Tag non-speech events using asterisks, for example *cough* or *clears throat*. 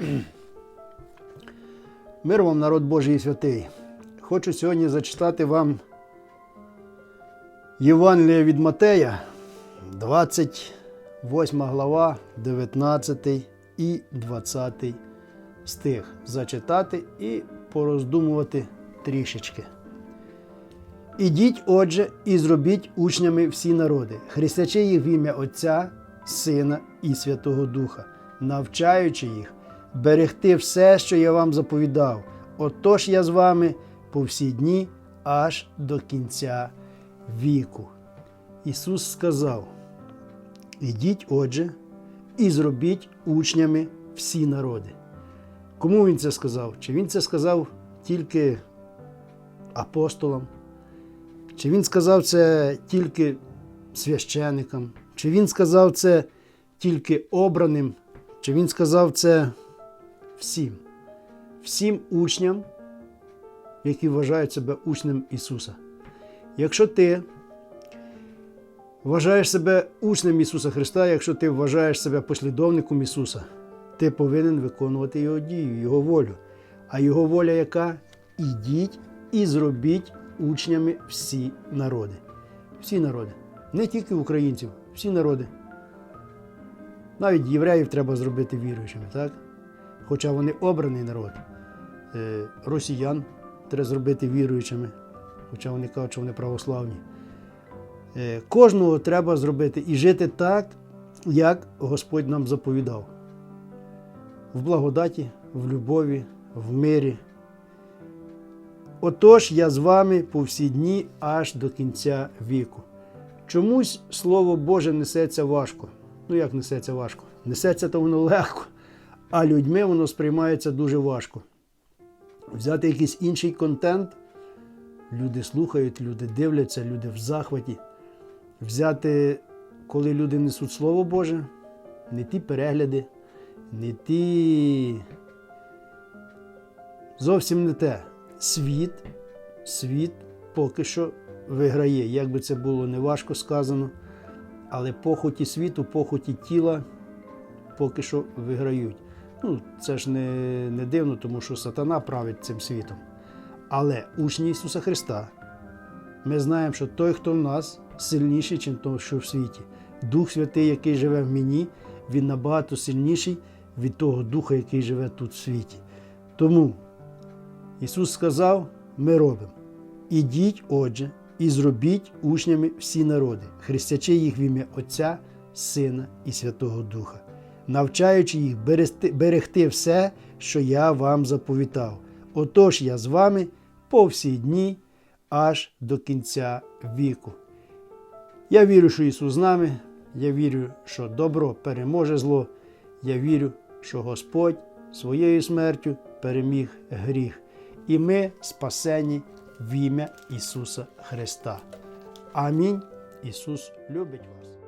*clears throat* Мир вам, народ Божий і святий. Хочу сьогодні зачитати вам Євангеліє від Матея, 28 глава, 19 і 20 стих. Зачитати і пороздумувати трішечки. Ідіть, отже, і зробіть учнями всі народи, хрестячи їх в ім'я Отця, Сина і Святого Духа, навчаючи їх берегти все, що я вам заповідав. Отож я з вами по всі дні аж до кінця віку. Ісус сказав: Ідіть, отже, і зробіть учнями всі народи. Кому Він це сказав? Чи Він це сказав тільки апостолам? Чи він сказав це тільки священикам? Чи він сказав це тільки обраним? Чи він сказав це всім? Всім учням, які вважають себе учнем Ісуса. Якщо ти вважаєш себе учнем Ісуса Христа, якщо ти вважаєш себе послідовником Ісуса, ти повинен виконувати Його дію, Його волю. А Його воля яка? Ідіть і зробіть учнями всі народи. Всі народи. Не тільки українців, всі народи. Навіть євреїв треба зробити віруючими, так? Хоча вони обраний народ. Е, Росіян треба зробити віруючими, хоча вони кажуть, що вони православні. Е, Кожного треба зробити і жити так, як Господь нам заповідав. В благодаті, в любові, в мирі. Отож я з вами по всі дні аж до кінця віку. Чомусь Слово Боже несеться важко. Ну як несеться важко? Несеться то воно легко, а людьми воно сприймається дуже важко. Взяти якийсь інший контент, люди слухають, люди дивляться, люди в захваті. Взяти, коли люди несуть Слово Боже, не ті перегляди, не ті. Зовсім не те. Світ, світ поки що виграє. Як би це було неважко сказано, але похоті світу, похоті тіла поки що виграють. Ну, це ж не, не дивно, тому що сатана править цим світом. Але учні Ісуса Христа, ми знаємо, що той, хто в нас, сильніший, ніж той, що в світі. Дух Святий, який живе в мені, він набагато сильніший від того Духа, який живе тут в світі. Тому Ісус сказав, ми робимо. Ідіть, отже, і зробіть учнями всі народи, хрестячи їх в ім'я Отця, Сина і Святого Духа, навчаючи їх берегти, все, що я вам заповітав. Отож я з вами по всі дні аж до кінця віку. Я вірю, що Ісус з нами, я вірю, що добро переможе зло, я вірю, що Господь своєю смертю переміг гріх і ми спасені в ім'я Ісуса Христа. Амінь. Ісус любить вас.